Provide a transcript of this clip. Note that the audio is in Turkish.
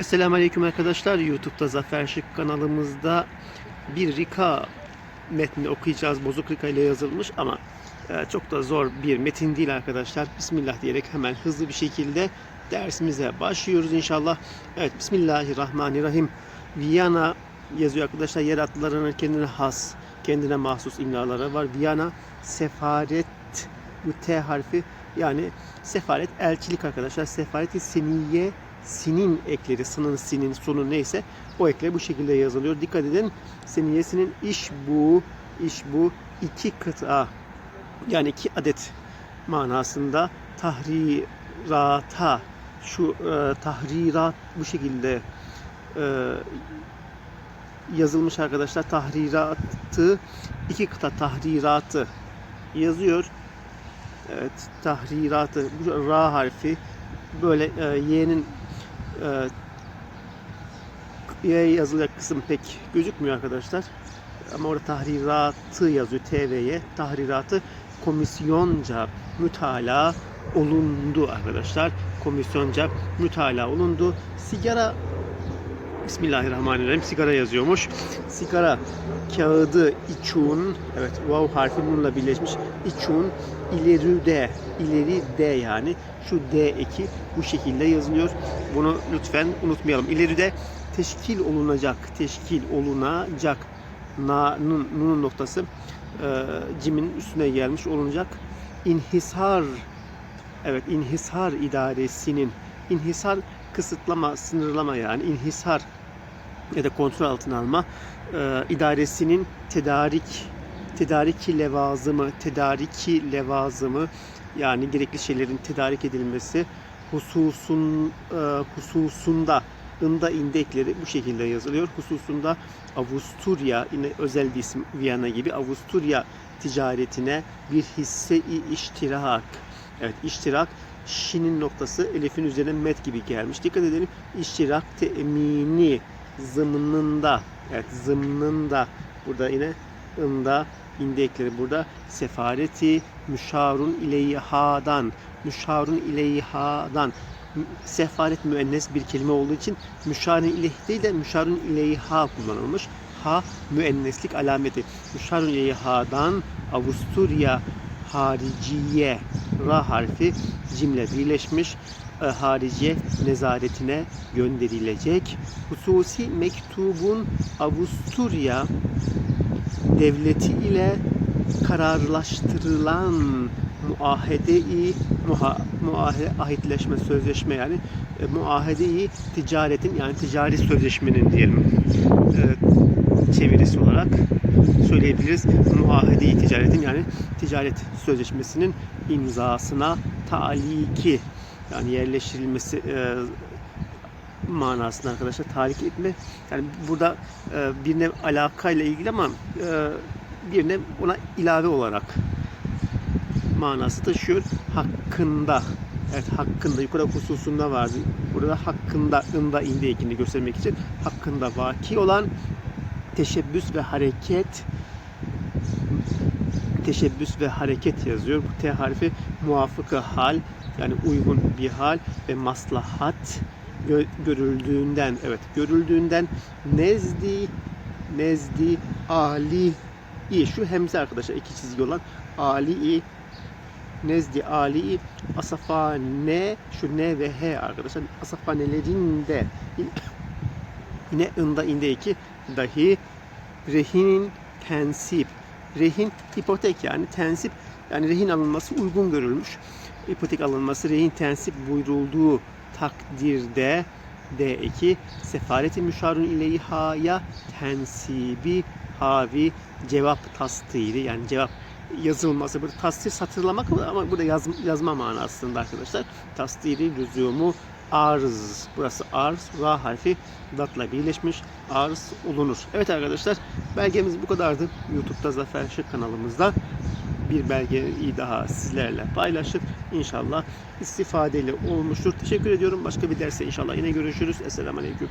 Esselamu Aleyküm arkadaşlar. YouTube'da Zafer Şık kanalımızda bir Rika metni okuyacağız. Bozuk Rika ile yazılmış ama e, çok da zor bir metin değil arkadaşlar. Bismillah diyerek hemen hızlı bir şekilde dersimize başlıyoruz inşallah. Evet Bismillahirrahmanirrahim. Viyana yazıyor arkadaşlar. Yer adlarının kendine has, kendine mahsus imlaları var. Viyana sefaret bu T harfi yani sefaret elçilik arkadaşlar. Sefareti seniye sinin ekleri, sının, sinin, sonu neyse o ekler bu şekilde yazılıyor. Dikkat edin. Seniyesinin iş bu, iş bu iki kıta yani iki adet manasında tahrirata şu e, tahrirat bu şekilde e, yazılmış arkadaşlar. Tahriratı iki kıta tahriratı yazıyor. Evet, tahriratı bu ra harfi böyle e, y'nin e, yazılacak kısım pek gözükmüyor arkadaşlar. Ama orada tahriratı yazıyor TV'ye. Tahriratı komisyonca mütalaa olundu arkadaşlar. Komisyonca mütalaa olundu. Sigara Bismillahirrahmanirrahim. Sigara yazıyormuş. Sigara kağıdı içun evet vav harfi bununla birleşmiş. İçun ileride ileri de yani şu D eki bu şekilde yazılıyor. Bunu lütfen unutmayalım. İleride teşkil olunacak, teşkil olunacak na'nın nunun noktası e, cimin üstüne gelmiş olunacak. İnhisar evet inhisar idaresinin inhisar kısıtlama, sınırlama yani inhisar ya da kontrol altına alma e, idaresinin tedarik tedariki levazımı, tedariki levazımı yani gerekli şeylerin tedarik edilmesi hususun e, hususunda ında indekleri bu şekilde yazılıyor. Hususunda Avusturya yine özel bir isim Viyana gibi Avusturya ticaretine bir hisse-i iştirak. Evet iştirak Şinin noktası elifin üzerine met gibi gelmiş. Dikkat edelim. İştirak temini zımnında. Evet zımnında. Burada yine ında indekleri burada. Sefareti müşarun ileyhadan. Müşarun ileyhadan. Sefaret müennes bir kelime olduğu için müşarun ileyh değil de müşarun ileyha kullanılmış. Ha müenneslik alameti. Müşarun ileyhadan Avusturya hariciye ra harfi cimle birleşmiş e, hariciye nezaretine gönderilecek. Hususi mektubun Avusturya devleti ile kararlaştırılan muahede-i muha, muahe, ahitleşme, sözleşme yani e, muahede-i ticaretin yani ticari sözleşmenin diyelim e, çevirisi olarak söyleyebiliriz. Muahede-i ticaretin yani ticaret sözleşmesinin imzasına taliki yani yerleştirilmesi e, manasında arkadaşlar talik etme. Yani burada e, birine alakayla ilgili ama e, birine ona ilave olarak manası taşıyor. Hakkında Evet hakkında yukarı hususunda vardı. Burada hakkında ında indi ekini göstermek için hakkında vaki olan teşebbüs ve hareket. Teşebbüs ve hareket yazıyor. Bu T harfi muvafıkı hal yani uygun bir hal ve maslahat gö- görüldüğünden evet görüldüğünden nezdi nezdi ali i. Şu hemze arkadaşlar iki çizgi olan ali i. Nezdi ali asafane şu ne ve he arkadaşlar asafanelerinde yine ında inde iki. Dahi rehinin tensip. Rehin hipotek yani tensip. Yani rehin alınması uygun görülmüş. İpotek alınması rehin tensip buyurulduğu takdirde D2 sefareti müşarun ileyhaya tensibi havi cevap tasdiri. Yani cevap yazılması burada tasdir satırlamak ama burada yaz, yazma manasında arkadaşlar. Tasdiri lüzumu arz burası arz ra harfi datla birleşmiş arz olunur. Evet arkadaşlar belgemiz bu kadardı. YouTube'da Zafer Şık kanalımızda bir belgeyi daha sizlerle paylaştık. İnşallah istifadeli olmuştur. Teşekkür ediyorum. Başka bir derste inşallah yine görüşürüz. Esselamu Aleyküm.